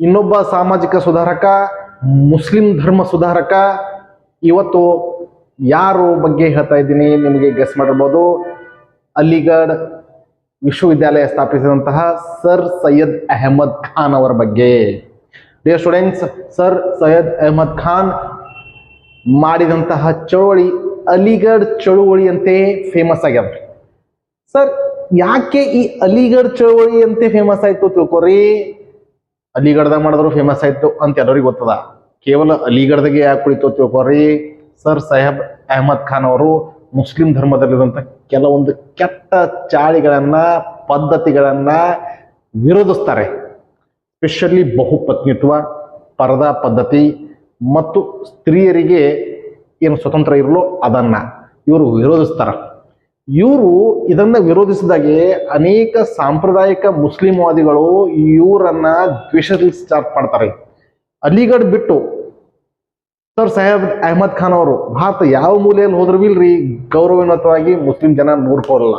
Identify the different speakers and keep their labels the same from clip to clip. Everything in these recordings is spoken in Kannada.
Speaker 1: ಇನ್ನೊಬ್ಬ ಸಾಮಾಜಿಕ ಸುಧಾರಕ, ಮುಸ್ಲಿಂ ಧರ್ಮ ಸುಧಾರಕ, ಇವತ್ತು ಯಾರು ಬಗ್ಗೆ ಹೇಳ್ತಾ ಇದ್ದೀನಿ ನಿಮಗೆ ಗೆಸ್ ಮಾಡಿರ್ಬೋದು ಅಲಿಗಢ್ ವಿಶ್ವವಿದ್ಯಾಲಯ ಸ್ಥಾಪಿಸಿದಂತಹ ಸರ್ ಸೈಯದ್ ಅಹಮದ್ ಖಾನ್ ಅವರ ಬಗ್ಗೆ. Dear students sir Syed Ahmed Khan ಮಾಡಿದಂತಹ ಚಳುವಳಿ, ಅಲಿಗಢ ಚಳುವಳಿ ಅಂತೆ ಫೇಮಸ್ ಆಗ್ಯದ ಸರ್, ಯಾಕೆ ಈ ಅಲಿಗಢ ಚಳುವಳಿ ಅಂತೆ ಫೇಮಸ್ ಆಯ್ತು ತಿಳ್ಕೊರಿ? ಅಲಿಗಢದಾಗ ಮಾಡಿದ್ರು ಫೇಮಸ್ ಆಯ್ತು ಅಂತ ಎಲ್ಲರಿಗೂ ಗೊತ್ತದ. ಕೇವಲ ಅಲಿಗಢದಾಗೆ ಯಾಕೆ ಕುಳಿತು ತಿಳ್ಕೊರಿ ಸರ್ ಸಾಹೇಬ್ ಅಹಮದ್ ಖಾನ್ ಅವರು ಮುಸ್ಲಿಂ ಧರ್ಮದಲ್ಲಿರುವಂತ ಕೆಲವೊಂದು ಕೆಟ್ಟ ಚಾಳಿಗಳನ್ನ, ಪದ್ಧತಿಗಳನ್ನ ವಿರೋಧಿಸ್ತಾರೆ. ಸ್ಪೆಷಲಿ ಬಹುಪತ್ನಿತ್ವ, ಪರದಾ ಪದ್ಧತಿ ಮತ್ತು ಸ್ತ್ರೀಯರಿಗೆ ಏನು ಸ್ವತಂತ್ರ ಇರಲೋ ಅದನ್ನ ಇವರು ವಿರೋಧಿಸ್ತಾರ. ಇವರು ಇದನ್ನ ವಿರೋಧಿಸಿದಾಗೆ ಅನೇಕ ಸಾಂಪ್ರದಾಯಿಕ ಮುಸ್ಲಿಂವಾದಿಗಳು ಇವರನ್ನ ದ್ವೇಷದಲ್ಲಿ ಸ್ಟಾರ್ಟ್ ಮಾಡ್ತಾರೆ. ಅಲಿಗಢ್ ಬಿಟ್ಟು ಸರ್ ಸಾಹೇಬ್ ಅಹಮದ್ ಖಾನ್ ಅವರು, ಭಾರತ ಯಾವ ಮೂಲೆಯಲ್ಲಿ ಹೋದ್ರೂ ಇಲ್ರಿ ಗೌರವಯುತವಾಗಿ ಮುಸ್ಲಿಂ ಜನ ನೋಡ್ಕೋಲ್ಲ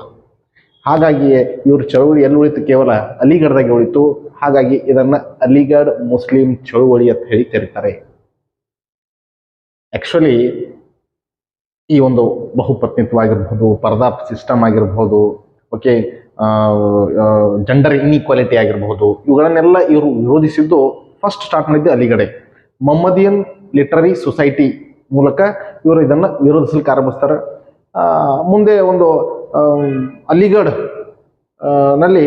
Speaker 1: ಹಾಗಾಗಿ ಇವ್ರ ಚಳುವಳಿ ಎಲ್ಲಿ ಉಳಿತು? ಕೇವಲ ಅಲಿಗಢದಾಗೆ ಉಳಿತು. ಹಾಗಾಗಿ ಇದನ್ನ ಅಲಿಗಢ ಮುಸ್ಲಿಂ ಚಳುವಳಿ ಅಂತ ಹೇಳಿ ಕರೀತಾರೆ ಆಕ್ಚುಲಿ ಈ ಒಂದು ಬಹುಪತ್ನಿತ್ವ ಆಗಿರ್ಬೋದು ಪರದಾ ಸಿಸ್ಟಮ್ ಆಗಿರ್ಬೋದು ಓಕೆ ಜೆಂಡರ್ ಇನ್ಇಕ್ವಾಲಿಟಿ ಆಗಿರ್ಬಹುದು, ಇವುಗಳನ್ನೆಲ್ಲ ಇವರು ವಿರೋಧಿಸಿದ್ದು ಫಸ್ಟ್ ಸ್ಟಾರ್ಟ್ ಮಾಡಿದ್ದು ಅಲಿಗಡೆ. ಮೊಹಮ್ಮದಿಯನ್ ಲಿಟ್ರರಿ ಸೊಸೈಟಿ ಮೂಲಕ ಇವರು ಇದನ್ನ ವಿರೋಧಿಸಲಿಕ್ಕೆ ಆರಂಭಿಸ್ತಾರೆ. ಮುಂದೆ ಒಂದು ಅಲಿಗಢ ನಲ್ಲಿ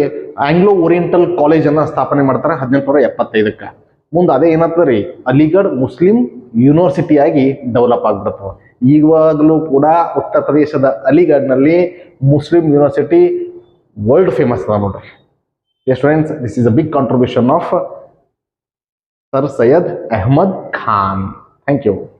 Speaker 1: ಆಂಗ್ಲೋ ಓರಿಯೆಂಟಲ್ ಕಾಲೇಜನ್ನು ಸ್ಥಾಪನೆ ಮಾಡ್ತಾರೆ ಹದಿನೆಂಟುನೂರ ಎಪ್ಪತ್ತೈದಕ್ಕೆ. ಮುಂದೆ ಅದೇ ಏನಾಗ್ತದೆ ರೀ? ಅಲಿಗಢ್ ಮುಸ್ಲಿಂ ಯೂನಿವರ್ಸಿಟಿ ಆಗಿ ಡೆವಲಪ್ ಆಗ್ಬಿಡ್ತವೆ ಈವಾಗಲೂ ಕೂಡ ಉತ್ತರ ಪ್ರದೇಶದ ಅಲಿಗಢ್ನಲ್ಲಿ ಮುಸ್ಲಿಂ ಯೂನಿವರ್ಸಿಟಿ ವರ್ಲ್ಡ್ ಫೇಮಸ್ ಅದ ನೋಡ್ರಿ. Students this is a big contribution of sir Syed Ahmed Khan thank you